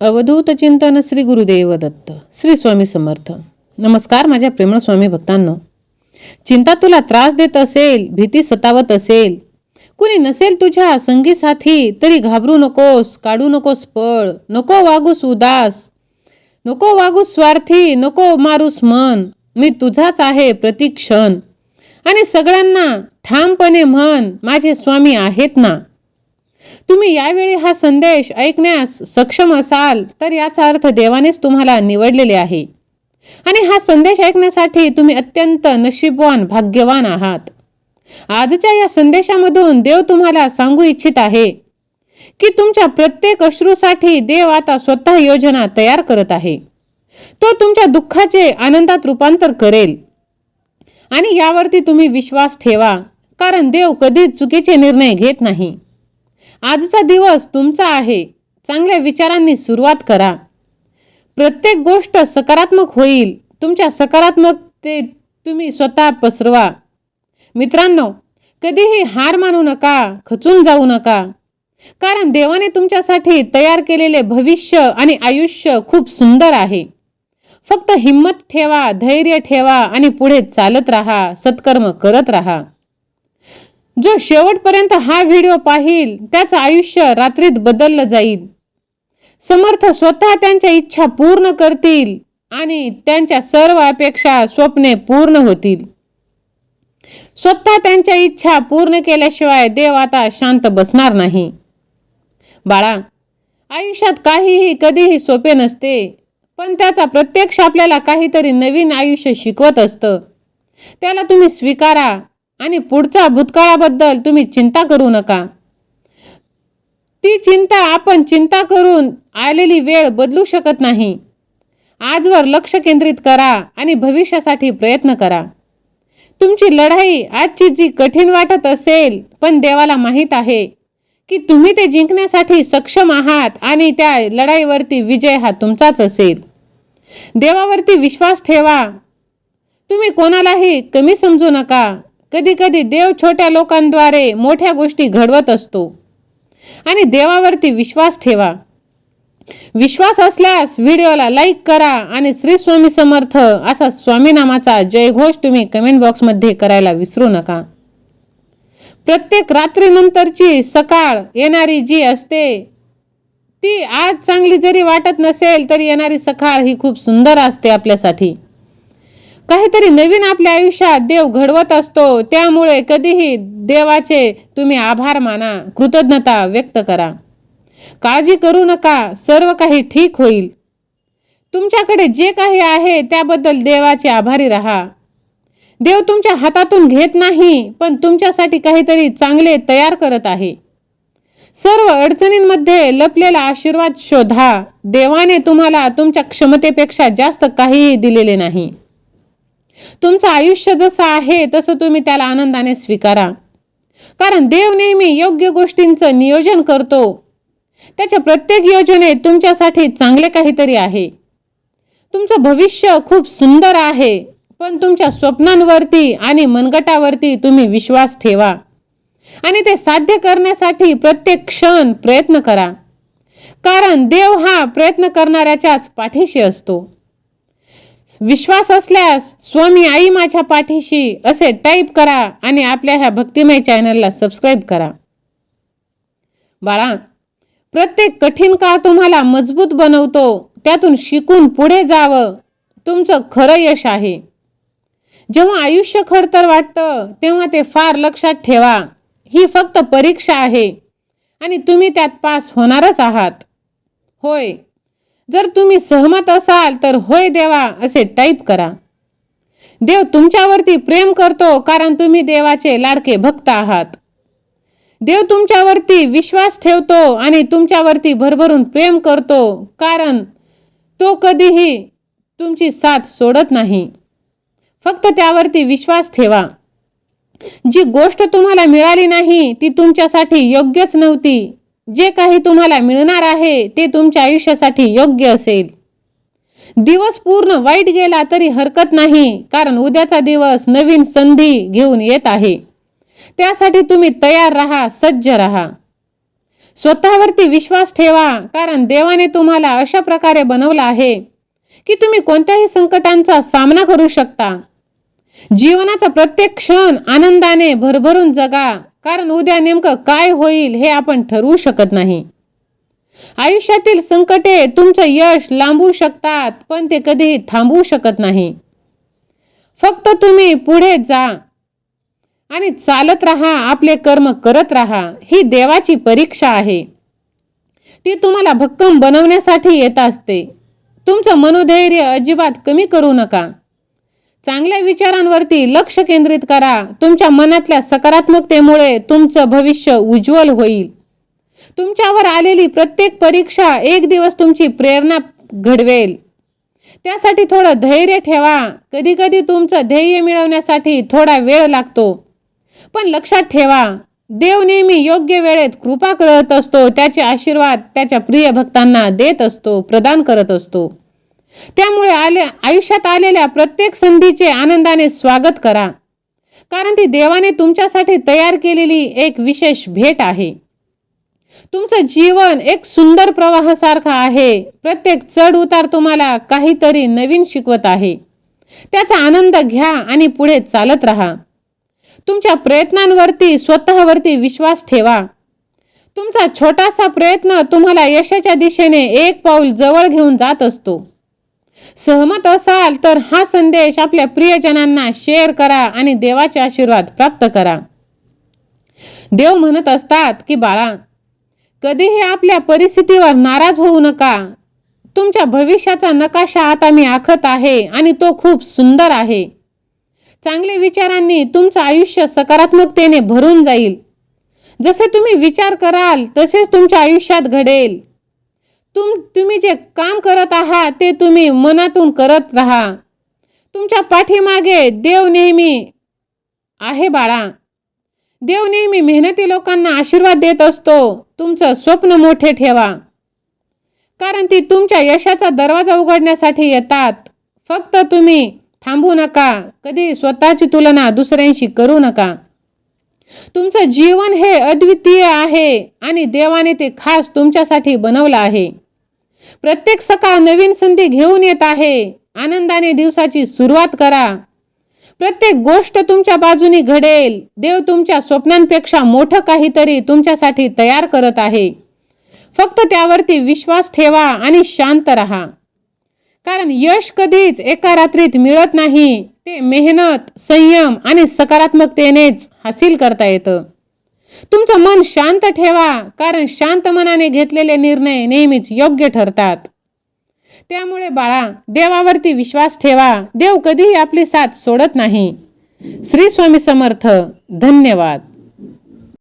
अवधूत चिंतन श्री गुरुदेव दत्त श्री स्वामी समर्थ. नमस्कार माझ्या प्रेमळ स्वामी भक्तांनो. चिंता तुला त्रास देत असेल भीती सतावत असेल कुणी नसेल तुझ्या संगी साथी तरी घाबरू नकोस काढू नकोस पळ नको वागूस उदास नको वागूस स्वार्थी नको मारूस मन मी तुझाच आहे प्रतिक्षण. आणि सगळ्यांना ठामपणे म्हण माझे स्वामी आहेत ना. तुम्ही यावेळी हा संदेश ऐकण्यास सक्षम असाल तर याचा अर्थ देवानेच तुम्हाला निवडलेले आहे. आणि हा संदेश ऐकण्यासाठी तुम्ही अत्यंत नशीबवान भाग्यवान आहात. आजच्या या संदेशामधून देव तुम्हाला सांगू इच्छित आहे की तुमच्या प्रत्येक अश्रूसाठी देव आता स्वतः योजना तयार करत आहे. तो तुमच्या दुःखाचे आनंदात रूपांतर करेल. आणि यावरती तुम्ही विश्वास ठेवा कारण देव कधीच चुकीचे निर्णय घेत नाही. आजचा दिवस तुमचा आहे. चांगल्या विचारांनी सुरुवात करा. प्रत्येक गोष्ट सकारात्मक होईल. तुमच्या सकारात्मकते तुम्ही स्वतः पसरवा. मित्रांनो कधीही हार मानू नका खचून जाऊ नका. कारण देवाने तुमच्यासाठी तयार केलेले भविष्य आणि आयुष्य खूप सुंदर आहे. फक्त हिंमत ठेवा धैर्य ठेवा आणि पुढे चालत राहा सत्कर्म करत राहा. जो शेवटपर्यंत हा व्हिडिओ पाहिल त्याचं आयुष्य रात्रीत बदललं जाईल. समर्थ स्वतः त्यांच्या इच्छा पूर्ण करतील आणि त्यांच्या सर्व अपेक्षा स्वप्ने पूर्ण होतील. स्वतः त्यांच्या इच्छा पूर्ण केल्याशिवाय देव आता शांत बसणार नाही. बाळा आयुष्यात काहीही कधीही सोपे नसते पण त्याचा प्रत्यक्ष आपल्याला काहीतरी नवीन आयुष्य शिकवत असतं. त्याला तुम्ही स्वीकारा आणि पुढच्या भूतकाळाबद्दल तुम्ही चिंता करू नका. ती चिंता आपण चिंता करून आलेली वेळ बदलू शकत नाही. आजवर लक्ष केंद्रित करा आणि भविष्यासाठी प्रयत्न करा. तुमची लढाई आजची जी कठीण वाटत असेल पण देवाला माहीत आहे की तुम्ही ते जिंकण्यासाठी सक्षम आहात आणि त्या लढाईवरती विजय हा तुमचाच असेल. देवावरती विश्वास ठेवा. तुम्ही कोणालाही कमी समजू नका. कधी कधी देव छोट्या लोकांद्वारे मोठ्या गोष्टी घडवत असतो. आणि देवावरती विश्वास ठेवा. विश्वास असल्यास व्हिडिओला लाईक करा आणि श्री स्वामी समर्थ असा स्वामीनामाचा जयघोष तुम्ही कमेंट बॉक्समध्ये करायला विसरू नका. प्रत्येक रात्रीनंतरची सकाळ येणारी जी असते ती आज चांगली जरी वाटत नसेल तरी येणारी सकाळ ही खूप सुंदर असते आपल्यासाठी. काहीतरी नवीन आपल्या आयुष्यात देव घडवत असतो. त्यामुळे कधीही देवाचे तुम्ही आभार माना. कृतज्ञता व्यक्त करा. काळजी करू नका. सर्व काही ठीक होईल. तुमच्याकडे जे काही आहे त्याबद्दल देवाचे आभारी राहा. देव तुमच्या हातातून घेत नाही पण तुमच्यासाठी काहीतरी चांगले तयार करत आहे. सर्व अडचणींमध्ये लपलेला आशीर्वाद शोधा. देवाने तुम्हाला तुमच्या क्षमतेपेक्षा जास्त काहीही दिलेले नाही. तुमचं आयुष्य जसं आहे तसं तुम्ही त्याला आनंदाने स्वीकारा. कारण देव नेहमी योग्य गोष्टींचं नियोजन करतो. त्याच्या प्रत्येक योजनेत तुमच्यासाठी चांगले काहीतरी आहे. तुमचं भविष्य खूप सुंदर आहे पण तुमच्या स्वप्नांवरती आणि मनगटावरती तुम्ही विश्वास ठेवा. आणि ते साध्य करण्यासाठी प्रत्येक क्षण प्रयत्न करा. कारण देव हा प्रयत्न करणाऱ्याच्याच पाठीशी असतो. विश्वास असल्यास स्वामी आई माझ्या पाठीशी असे टाईप करा आणि आपल्या ह्या भक्तिमय चॅनलला सबस्क्राईब करा. बाळा प्रत्येक कठीण काळ तुम्हाला मजबूत बनवतो त्यातून शिकून पुढे जावं तुमचं खरं यश आहे. जेव्हा आयुष्य खडतर वाटतं तेव्हा ते फार लक्षात ठेवा. ही फक्त परीक्षा आहे आणि तुम्ही त्यात पास होणारच आहात. होय जर तुम्ही सहमत असाल तर होय देवा असे टाईप करा. देव तुमच्यावरती प्रेम करतो कारण तुम्ही देवाचे लाडके भक्त आहात. देव तुमच्यावरती विश्वास ठेवतो आणि तुमच्यावरती भरभरून प्रेम करतो कारण तो कधीही तुमची साथ सोडत नाही. फक्त त्यावरती विश्वास ठेवा. जी गोष्ट तुम्हाला मिळाली नाही ती तुमच्यासाठी योग्यच नव्हती. जे काही तुम्हाला मिळणार आहे ते तुमच्या आयुष्यासाठी योग्य असेल. दिवस पूर्ण वाईट गेला तरी हरकत नाही कारण उद्याचा दिवस नवीन संधी घेऊन येत आहे. त्यासाठी तुम्ही तयार राहा सज्ज राहा. स्वतःवरती विश्वास ठेवा कारण देवाने तुम्हाला अशा प्रकारे बनवलं आहे की तुम्ही कोणत्याही संकटांचा सामना करू शकता. जीवनाचा प्रत्येक क्षण आनंदाने भरभरून जगा कारण उद्या नेमकं काय होईल हे आपण ठरवू शकत नाही. आयुष्यातील संकटे तुमचं यश लांबू शकतात पण ते कधीही थांबवू शकत नाही. फक्त तुम्ही पुढे जा आणि चालत राहा आपले कर्म करत राहा ही देवाची परीक्षा आहे. ती तुम्हाला भक्कम बनवण्यासाठी येत असते. तुमचं मनोधैर्य अजिबात कमी करू नका. चांगल्या विचारांवरती लक्ष केंद्रित करा. तुमच्या मनातल्या सकारात्मकतेमुळे तुमचं भविष्य उज्ज्वल होईल. तुमच्यावर आलेली प्रत्येक परीक्षा एक दिवस तुमची प्रेरणा घडवेल. त्यासाठी थोडं धैर्य ठेवा. कधी कधी तुमचं ध्येय मिळवण्यासाठी थोडा वेळ लागतो. पण लक्षात ठेवा देव नेहमी योग्य वेळेत कृपा करत असतो त्याचे आशीर्वाद त्याच्या प्रिय भक्तांना देत असतो प्रदान करत असतो. त्यामुळे आले आयुष्यात आलेल्या प्रत्येक संधीचे आनंदाने स्वागत करा. कारण ती देवाने तुमच्यासाठी तयार केलेली एक विशेष भेट आहे. तुमचं जीवन एक सुंदर प्रवाहासारखं आहे. प्रत्येक चढ उतार तुम्हाला काहीतरी नवीन शिकवत आहे. त्याचा आनंद घ्या आणि पुढे चालत राहा. तुमच्या प्रयत्नांवरती स्वतःवरती विश्वास ठेवा. तुमचा छोटासा प्रयत्न तुम्हाला यशाच्या दिशेने एक पाऊल जवळ घेऊन जात असतो. सहमत असाल तर हा संदेश आपल्या प्रियजनांना शेअर करा आणि देवाचे आशीर्वाद प्राप्त करा. देव म्हणत असतात की बाळा कधीही आपल्या परिस्थितीवर नाराज होऊ नका. तुमच्या भविष्याचा नकाशा आता मी आखत आहे आणि तो खूप सुंदर आहे. चांगल्या विचारांनी तुमचं आयुष्य सकारात्मकतेने भरून जाईल. जसे तुम्ही विचार कराल तसेच तुमच्या आयुष्यात घडेल. तुम तुम्ही जे काम करत आहात ते तुम्ही मनातून करत राहा. तुमच्या पाठीमागे देव नेहमी आहे बाळा. देव नेहमी मेहनती लोकांना आशीर्वाद देत असतो. तुमचं स्वप्न मोठे ठेवा. कारण ती तुमच्या यशाचा दरवाजा उघडण्यासाठी येतात. फक्त तुम्ही थांबू नका. कधी स्वतःची तुलना दुसऱ्यांशी करू नका. तुमचं जीवन हे अद्वितीय आहे आणि देवाने ते खास तुमच्यासाठी बनवलं आहे. प्रत्येक सकाळ नवीन संधी घेऊन येत आहे. आनंदाने दिवसाची सुरुवात करा. प्रत्येक गोष्ट तुमच्या बाजूने घडेल. देव तुमच्या स्वप्नांपेक्षा मोठं काहीतरी तुमच्यासाठी तयार करत आहे. फक्त त्यावरती विश्वास ठेवा आणि शांत राहा. कारण यश कधीच एका रात्रीत मिळत नाही. ते मेहनत संयम आणि सकारात्मकतेनेच हासिल करता येतं. तुमचं मन शांत ठेवा कारण शांत मनाने घेतलेले निर्णय नेहमीच योग्य ठरतात. त्यामुळे बाळा देवावरती विश्वास ठेवा. देव कधीही आपली साथ सोडत नाही. श्री स्वामी समर्थ. धन्यवाद.